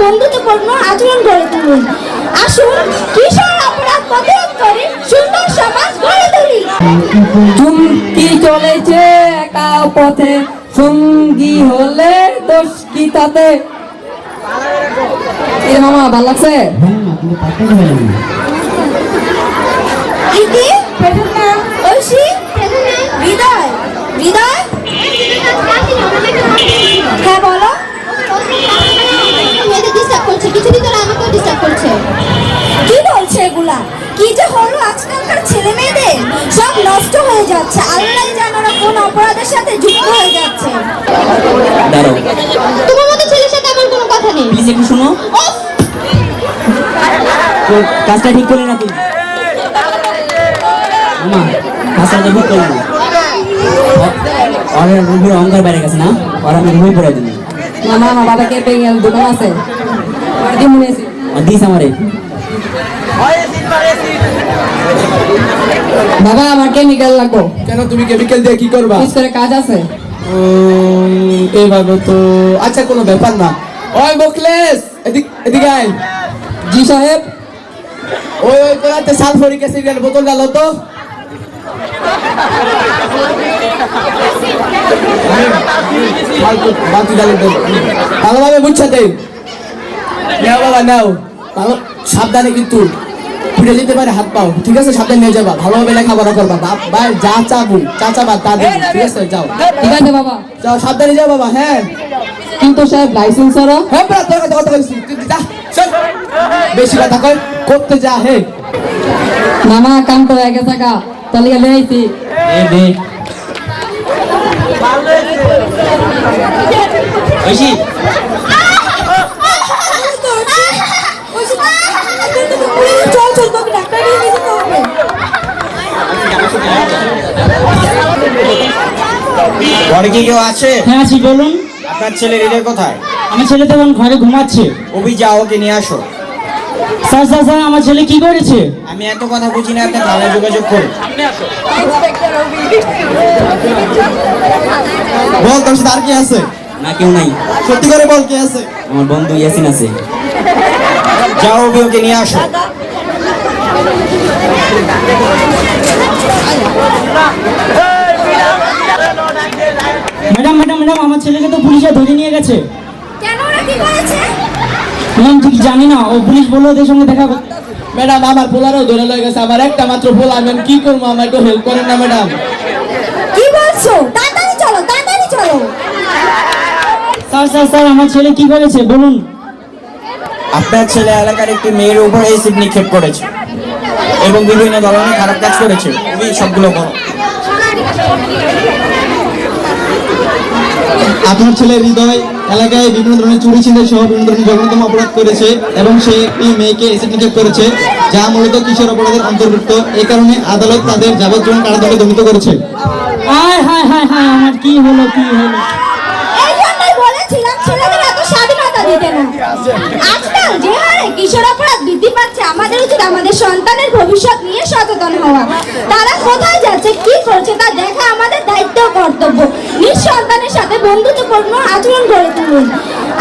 বন্ধুত্বপূর্ণ আচরণ গড়ে তুলুন। আসুন কিশোর অপরাধ প্রতিরোধ করে সুন্দর সমাজ গড়ে তুলি। চুমকি চলেছে একা পথে সঙ্গী হলে দোষ কি তাতে? এ মামা ভালো লাগছে ইতি ঐশী হৃদয় হৃদয় হ্যাঁ বলো মেয়েদের ডিস্টার্ব করছে কিছুদিন ধরে আমাকেও ডিস্টার্ব করছে কি বলছে এগুলা কি যে হলো আজকালকার ছেলে মেয়েদের সব নষ্ট হয়ে যাচ্ছে। আল্লাহ জানে না কোন অপরাধের সাথে যুক্ত হয়ে যাচ্ছে। দাঁড়াও। তোমার মতো ছেলের সাথে আমার কোনো কথা নেই। প্লিজ একটু শোনো। কাজটা ঠিক করলি না তুই মামা কাজটা ঠিক করলি না। গেছে না? ওরা আমি রুমে পড়ে দিলি মামা আমার বাবাকে পেয়ে গেল দোকান আছে। আমার দিয়ে মনে আছে। আর দিস আমারে। বাবা আমার কেমিক্যাল লাগবো। কেন তুমি কেমিক্যাল দিয়ে কি করবা? করে কাজ আছে। এইভাবে তো আচ্ছা কোনো ব্যাপার না। ওই বকলেস এদিক এদিকে আয়। জি সাহেব। ওই ওই পোড়াতে সালফরিক অ্যাসিডের বোতল ডালো তো। ভালোভাবে বুঝছা দে। নাও বাবা নাও। ভালো সাবধানে কিন্তু। ফুটে যেতে পারে হাত পাও। ঠিক আছে সাবধানে নিয়ে যাবা। ভালোভাবে লেখাপড়া করবা। বাপ ভাই যা চাবু চা চাবা তা দিবি। ঠিক আছে যাও। ঠিক আছে বাবা। যাও সাবধানে যাও বাবা হ্যাঁ। কিন্তু সাহেব লাইসেন্স ছাড়া হ্যাঁ বড় তোর কথা কথা বলছি। তুই যা চল। বেশি কথা কই করতে যা হে। মামা কাম তো হয়ে গেছে গা। তাহলে গেলে আইছি। এ দে ঐশী চল চল তোকে ডাক্তার নিয়ে যেতে হবে ঘরে কি কেউ আছে? হ্যাঁ আছি বলুন। আপনার ছেলে হৃদয় কোথায়? আমার ছেলে তো এখন ঘরে ঘুমাচ্ছে। অভি যা ওকে নিয়ে আসো। স্যার স্যার স্যার আমার ছেলে কি করেছে? আমি এত কথা বুঝি না আপনি থানায় যোগাযোগ করুন। বল তোর সাথে আর কি আছে? না কেউ নাই। সত্যি করে বল কি আছে? আমার বন্ধু ইয়াসিন আছে। যাও অভি ওকে নিয়ে আসো। ম্যাডাম ম্যাডাম ম্যাডাম আমার ছেলেকে তো পুলিশে ধরে নিয়ে গেছে। কেন ওরা কি করেছে? ম্যাম ঠিক জানি না ও পুলিশ বলল ওদের সঙ্গে দেখা ম্যাডাম আমার পোলারও ধরে লয়ে গেছে আমার একটা মাত্র পোলা আমি কি করব আমার একটু হেল্প করেন না ম্যাডাম। কি বলছো? তাড়াতাড়ি চলো তাড়াতাড়ি চলো। স্যার স্যার স্যার আমার ছেলে কি করেছে? বলুন। আপনার ছেলে এলাকার একটি মেয়ের উপর নিক্ষেপ করেছে। এবং বিভিন্ন ধরনের খারাপ কাজ করেছে। অভি সবগুলো করো আপনার ছেলে হৃদয় এলাকায় বিভিন্ন ধরনের চুরি ছিনতাই সহ বিভিন্ন ধরনের জঘন্যতম অপরাধ করেছে এবং সে একটি মেয়েকে এসিড নিক্ষেপ করেছে যা মূলত কিশোর অপরাধের অন্তর্ভুক্ত। এই কারণে আদালত তাদের যাবজ্জীবন কারাদণ্ডে দণ্ডিত করেছে। হায় হায় হায় হায় আমার কি হলো কি হলো? এই জন্যই বলেছিলাম ছেলেদের এত স্বাধীনতা দিতে না। আজকাল যে হারে কিশোর উচিত আমাদের সন্তানের ভবিষ্যৎ নিয়ে সচেতন হওয়া। তারা কোথায় যাচ্ছে, কি করছে, তা দেখা আমাদের দায়িত্ব কর্তব্য। নিজ সন্তানের সাথে বন্ধুত্বপূর্ণ আচরণ গড়ে তুলুন।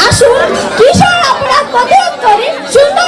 আসুন, কিশোর অপরাধ প্রতিরোধ করে, সুন্দর